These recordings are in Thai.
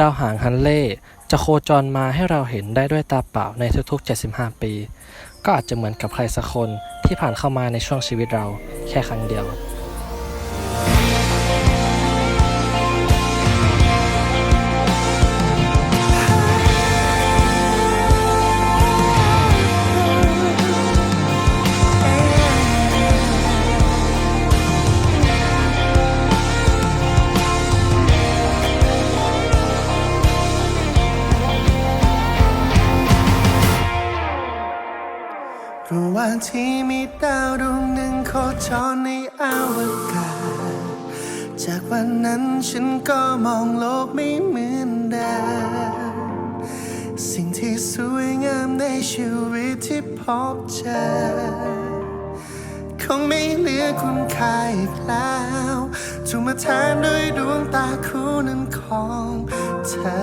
ดาวหางฮันเล่จะโคจรมาให้เราเห็นได้ด้วยตาเปล่าในทุกๆ 75 ปี ก็อาจจะเหมือนกับใครสักคนที่ผ่านเข้ามาในช่วงชีวิตเราแค่ครั้งเดียว ว่างที่มีดาวดวงหนึ่งโคจรในอวกาศ จากวันนั้นฉันก็มองโลกไม่เหมือนเดิมสิ่งที่สวยงามในชีวิตที่พบเจอ คงไม่เหลือคุณค่าอีกแล้วถูกมาแทนด้วยดวงตาคู่นั้นของเธอ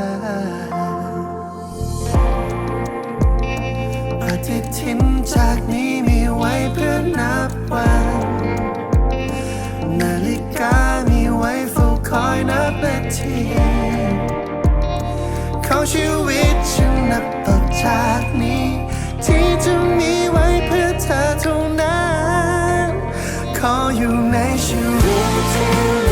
ปฏิทินจากนี้ วัน นาฬิกามีไว้เฝ้าคอยนับนาทีของชีวิตฉันนับต่อจากนี้ ที่จะมีไว้เพื่อเธอเท่านั้น ขออยู่ในชีวิต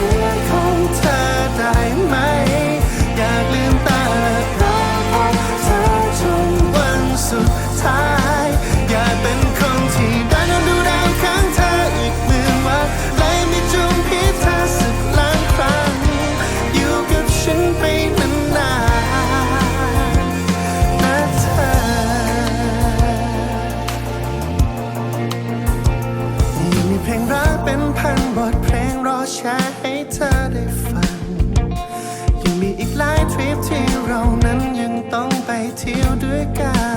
เพลงรักเป็นพันบทเพลงรอแชร์ให้เธอได้ฟัง ยังมีอีกหลายทริปที่เรานั้นยังต้องไปเที่ยวด้วยกัน